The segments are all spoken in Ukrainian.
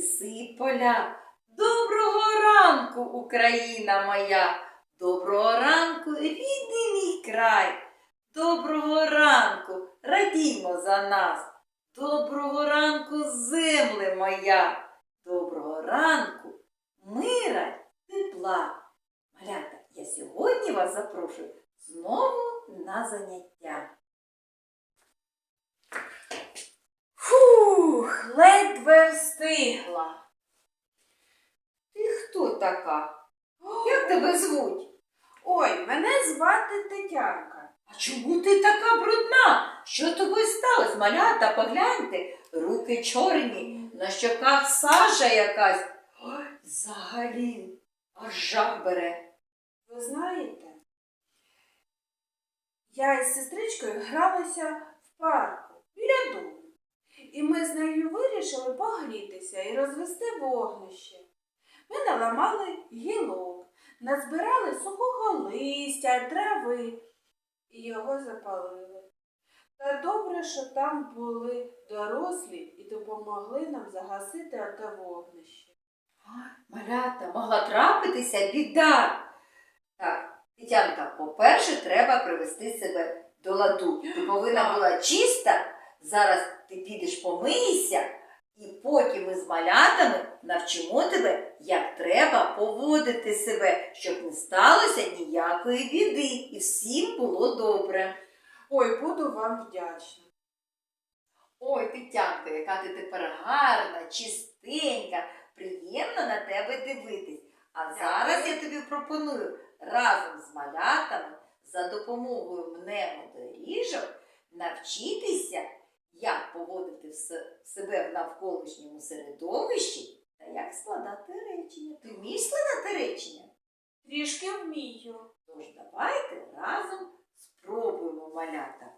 ліси і поля. Доброго ранку, Україна моя! Доброго ранку, рідний мій край! Доброго ранку, радімо за нас! Доброго ранку, земле моя! Доброго ранку, мира, тепла! Малята, я сьогодні вас запрошую знову на заняття. Фух, ледве встигла. Ти хто така? Як тебе звуть? Ой, мене звати Тетянка. А чому ти така брудна? Що тобі сталося, малята? Погляньте, руки чорні, на щоках сажа якась. Ой, взагалі, аж жах бере. Ви знаєте, я із сестричкою гралася в парку біля дому. І ми з нею вирішили погрітися і розвести вогнище. Ми наламали гілок, назбирали сухого листя, трави і його запалили. Та добре, що там були дорослі і допомогли нам загасити оте вогнище. Малята, могла трапитися біда. Так, Тетянка, по-перше, треба привести себе до ладу. Ти повинна була чиста. Зараз ти підеш помийся, і поки ми з малятами навчимо тебе, як треба поводити себе, щоб не сталося ніякої біди, і всім було добре. Ой, буду вам вдячна. Ой, Тетянко, яка ти тепер гарна, чистенька, приємно на тебе дивитись. А зараз я тобі пропоную разом з малятами за допомогою мнемодоріжок навчитися, як поводити себе в навколишньому середовищі та як складати речення. Ти вмієш складати речення? Трішки вмію. Тож давайте разом спробуємо малята.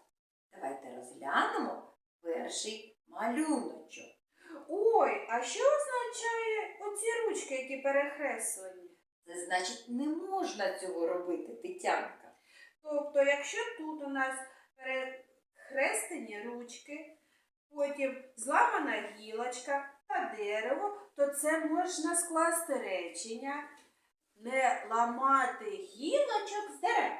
Давайте розглянемо перший малюночок. Ой, а що означає оці ручки, які перехреслені? Це значить, не можна цього робити, Тетянка. Тобто, якщо тут у нас перехрестені ручки, потім зламана гілочка та дерево, то це можна скласти речення, не ламати гілочок з дерев.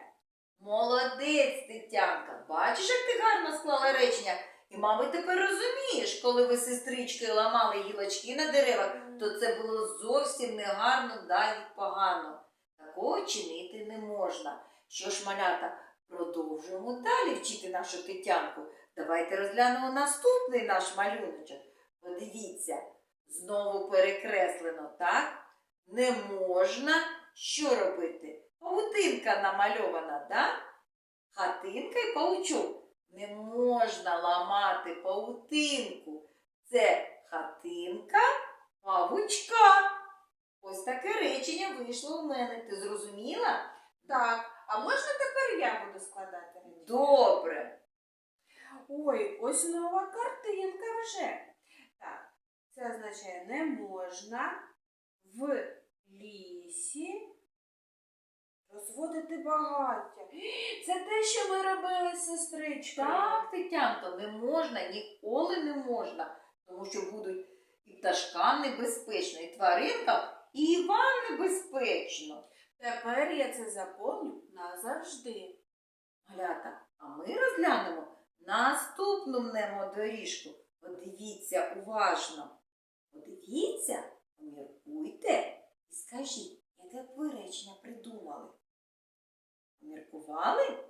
Молодець, Тетянка. Бачиш, як ти гарно склала речення. І, мабуть, тепер розумієш, коли ви сестричкою ламали гілочки на деревах, то це було зовсім негарно, навіть погано. Такого чинити не можна. Що ж, малята, продовжуємо далі вчити нашу Тетянку. Давайте розглянемо наступний наш малюночок. Подивіться, знову перекреслено, так? Не можна що робити? Паутинка намальована, так? Хатинка і паучок. Не можна ламати паутинку. Це хатинка павучка. Ось таке речення вийшло у мене. Ти зрозуміла? Так, а можна тепер я буду складати речення? Добре. Ой, ось нова картинка вже. Так, це означає не можна в лісі розводити багаття. Це те, що ми робили з сестричкою. Так, Тетянко, не можна, ніколи не можна, тому що будуть і пташкам небезпечно, і тваринкам, і вам небезпечно. Тепер я це запомню назавжди. Малята, а ми розглянемо наступну мнемодоріжку. Подивіться уважно. Подивіться, поміркуйте і скажіть, яке ви речення придумали. Поміркували?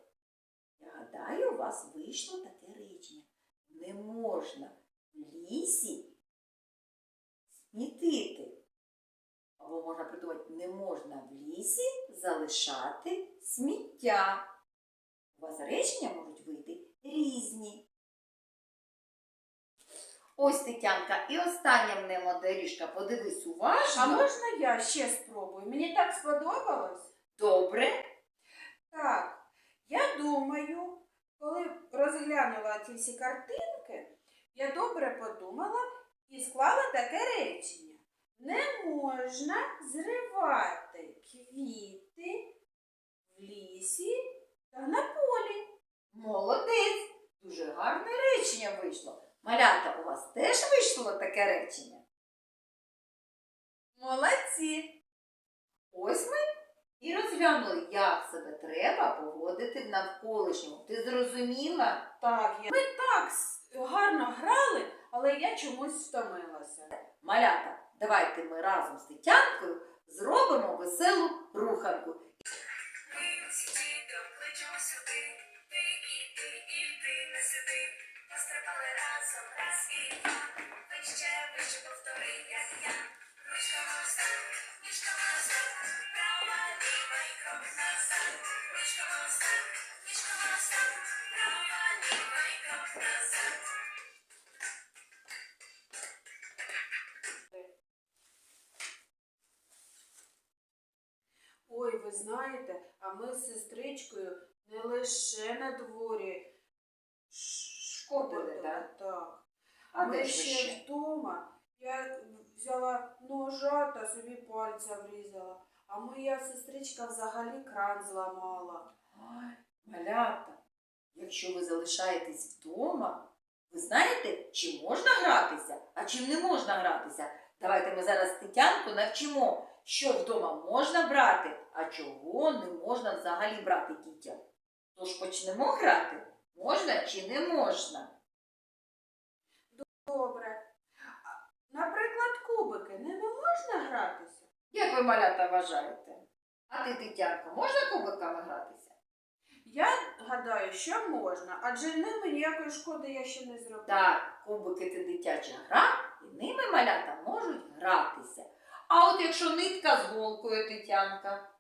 Я гадаю, у вас вийшло таке речення. Не можна в лісі смітити. Або можна не можна в лісі залишати сміття. У вас речення можуть вийти різні. Ось Тетянка, і остання мнемодоріжка. Подивись уважно. А можна я ще спробую? Мені так сподобалось. Добре. Так, я думаю, коли розглянула ці всі картинки, я добре подумала і склала таке речення. Не можна зривати квіти в лісі та на полі. Молодець! Дуже гарне речення вийшло. Малята, у вас теж вийшло таке речення? Молодці! Ось ми і розглянули, як себе треба поводити в навколишньому. Ти зрозуміла? Так, я... ми так гарно грали, але я чомусь стомилася. Малята давайте ми разом з Тетянкою зробимо веселу руханку. Ми разом, раз і два. Вище, вище повтори, як я. Ручками знаєте, а ми з сестричкою не лише на дворі Шкодили, так? Так. А ми де ще ще? вдома. Я взяла ножа та собі пальця врізала. А моя сестричка взагалі кран зламала. Ой, малята, якщо ви залишаєтесь вдома, ви знаєте, чим можна гратися, а чим не можна гратися. Давайте ми зараз Тетянку навчимо, що вдома можна брати, а чого не можна взагалі брати дітям. Тож почнемо грати. Можна чи не можна? Добре. Наприклад, кубики. Ними можна гратися? Як ви малята вважаєте? А ти, Тетянко, можна кубиками гратися? Я гадаю, що можна, адже ними ніякої шкоди я ще не зробила. Так, кубики це дитяча гра, і ними малята можуть гратися. А от якщо нитка з голкою, Тетянка,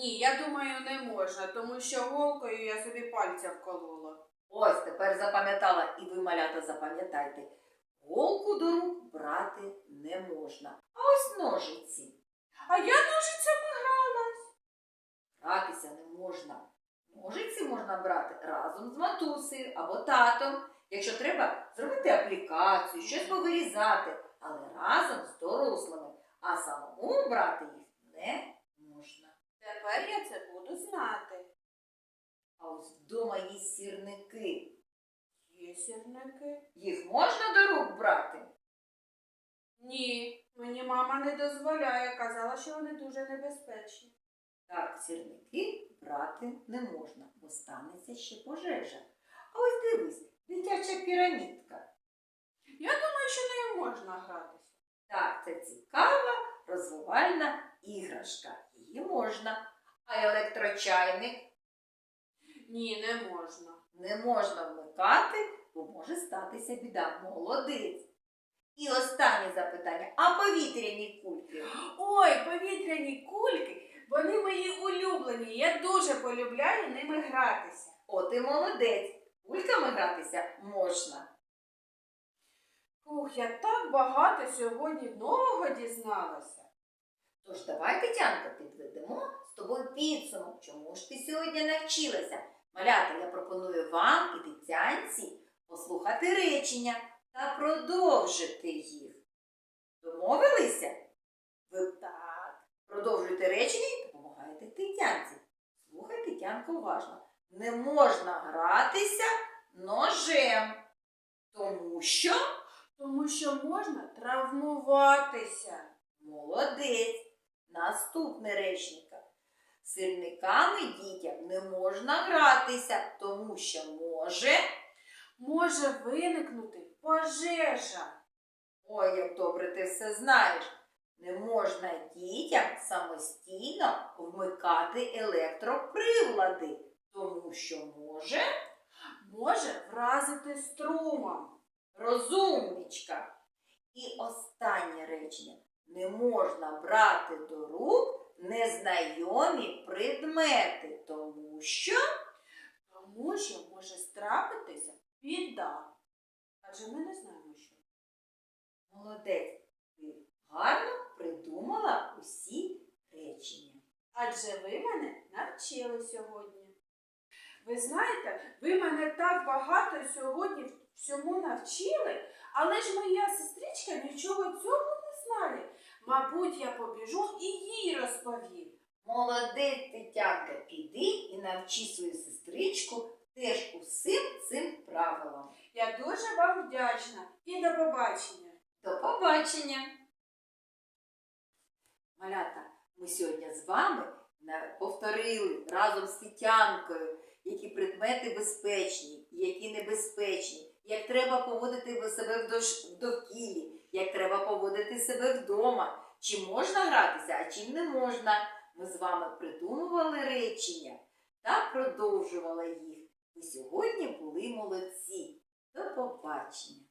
Ні, я думаю, не можна, тому що голкою я собі пальця вколола. ось тепер запам'ятала, і ви, малята, запам'ятайте, голку до рук брати не можна. А ось ножиці. А я ножицями гралась. Гратися не можна. Ножиці можна брати разом з матусею або татом. Якщо треба зробити аплікацію, щось повирізати, але разом з дорослими, а самому брати їх не можна. Тепер я це буду знати. А ось вдома є сірники. Є сірники? Їх можна до рук брати? Ні, мені мама не дозволяє, казала, що вони дуже небезпечні. Так, сірники брати не можна, бо станеться ще пожежа. А ось дивись, дитяча пірамідка. Я думаю, що нею можна гратися. Так, це цікава розвивальна іграшка. Її можна. А електрочайник Ні, не можна. не можна вмикати, бо може статися біда. Молодець. І останнє запитання. А повітряні кульки? Ой, повітряні кульки, вони мої улюблені. Я дуже полюбляю ними гратися. От і молодець. Кульками гратися можна. Ух, я так багато сьогодні нового дізналася. Тож давай, Тетянка, підведемо з тобою підсумок. Чому ж ти сьогодні навчилася? Малята, я пропоную вам і Тетянці послухати речення та продовжити їх. Домовилися? Ви Так. продовжуйте речення і допомагаєте Тетянці. Слухай, Тетянка, уважно. Не можна гратися ножем, тому що Тому що можна травмуватися. Молодець. Наступне речення. Сирниками дітям не можна гратися, тому що може. Може виникнути пожежа. Ой, як добре ти все знаєш. Не можна дітям самостійно вмикати електроприлади, тому що може Може вразити струмом. розумничка. І останнє речення. Не можна брати до рук незнайомі предмети, тому що. Тому що може страпитися біда. Адже ми не знаємо, що. Молодець, ти гарно придумала усі речення. Адже ви мене навчили сьогодні. Ви знаєте, ви мене так багато сьогодні всьому навчили, але ж моя сестричка нічого цього знає. Мабуть, я побіжу і їй розповім. Молодець, Тетянка, піди і навчи свою сестричку теж усім цим правилам. Я дуже вам вдячна і до побачення. До побачення! Малята, ми сьогодні з вами повторили разом з Тетянкою, які предмети безпечні, які небезпечні, як треба поводити себе в довкіллі, як треба поводити себе вдома, чим можна гратися, а чим не можна. Ми з вами придумували речення та продовжували їх. Ви сьогодні були молодці. До побачення!